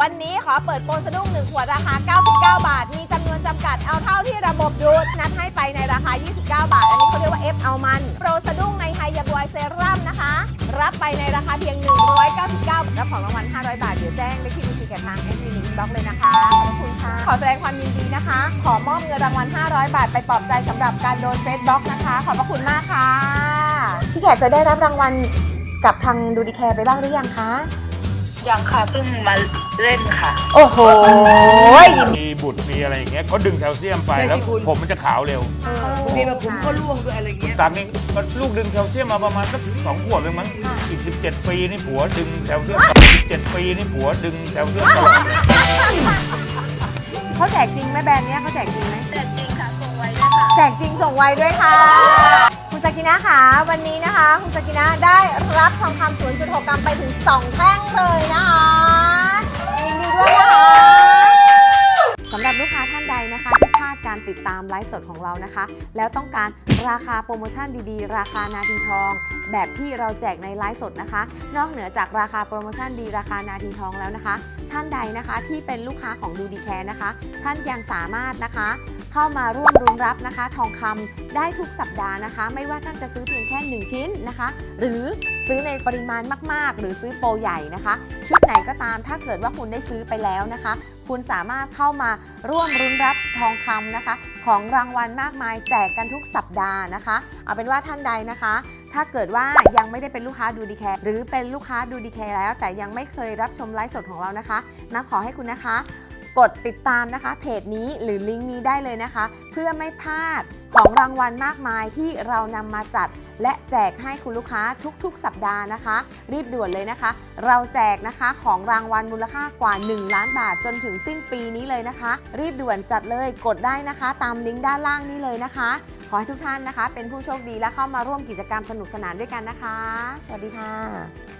วันนี้ขอเปิดโปรสะดุ้ง1ขวดราคา 99 บาท มีจำนวนจำกัดเอาเท่าที่ระบบดูดนัดให้ไปในราคา 29 บาท อันนี้เขาเรียกว่า F เอามัน โปรสะดุ้งในไฮยาบวยเซรั่มนะคะ รับไปในราคาเพียง 199รับของรางวัล 500 บาท เดี๋ยวแจ้งเลขที่บัญชีแกทางแอดมินบล็อกเลยนะคะ ขอบคุณค่ะ ขอแสดงความยินดีนะคะ ขอมอบเงินรางวัล 500 บาท ไปปลอบใจสำหรับการโดนเฟซบล็อกนะคะ ขอบพระคุณมากค่ะ พี่แขกเคยได้รับรางวัลกับทางดูดีแคร์ไปบ้างหรือยังคะ ยังค่ะเพิ่งมาเล่นค่ะ โอ้โห มีบุตรมีอะไรอย่างเงี้ยเขาดึงแคลเซียมไปใช่แล้วที่คุณ ผมมันจะขาวเร็วบางทีแบบผมก็ร่วงด้วยอะไรเงี้ย ตามนี้ก็ลูกดึงแคลเซียมมาประมาณสักสองขวบเองมั้งอีก 17 ปีนี่ผัวดึงแคลเซียม17 ปีนี่ผัวดึงแคลเซียมตลอดเลยเขาแจกจริงไหมแบรนด์เนี้ยเขาแจกจริงไหมแต่จริงค่ะส่งไว้ด้วยค่ะ แจกจริงส่งไวด้วยค่ะ สกินะค่ะ วันนี้นะคะคุณสกินะได้รับทองคำ0.6 กรัมไปถึง 2 แท่งเลยนะคะยินดีด้วยนะคะสำหรับลูกค้าท่านใดนะคะที่พลาดการติดตามไลฟ์สดของเรานะคะ แล้วต้องการราคาโปรโมชั่นดีๆ ราคานาทีทอง แบบที่เราแจกในไลฟ์สดนะคะ นอกเหนือจากราคาโปรโมชั่นดีราคานาทีทองแล้วนะคะ ท่านใดนะคะที่เป็นลูกค้าของดูดีแคร์นะคะ ท่านยังสามารถนะคะ เข้ามาร่วมรุนรับนะคะ ทองคำได้ทุกสัปดาห์นะคะ ไม่ว่าท่านจะซื้อเพียงแค่ 1 ชิ้นนะคะ หรือซื้อในปริมาณมาก ๆ หรือซื้อโปรใหญ่นะคะ ชุดไหนก็ตามถ้าเกิดว่าคุณได้ซื้อไปแล้วนะคะ คุณสามารถเข้ามาร่วมรุนรับทองคำนะคะ ของรางวัลมากมายแจกกันทุกสัปดาห์นะคะ เอาเป็นว่าท่านใดนะคะถ้าเกิดว่ายังไม่ได้เป็นลูกค้าดูดีแคร์หรือเป็นลูกค้าดูดีแคร์แล้ว แต่ยังไม่เคยรับชมไลฟ์สดของเรานะคะ นัดขอให้คุณนะคะ กดติดตามนะคะเพจนี้หรือลิงก์นี้ได้เลยนะคะ เพื่อไม่พลาดของรางวัลมากมายที่เรานำมาจัด และแจกให้คุณลูกค้าทุกๆ สัปดาห์นะคะ รีบด่วนเลยนะคะ เราแจกนะคะของรางวัลมูลค่ากว่า 1 ล้านบาทจนถึงสิ้นปีนี้เลยนะคะ รีบด่วนจัดเลยกดได้นะคะ ตามลิงก์ด้านล่างนี้เลยนะคะ ขอให้ทุกท่านนะคะ เป็นผู้โชคดีและเข้ามาร่วมกิจกรรมสนุกสนานด้วยกันนะคะ สวัสดีค่ะ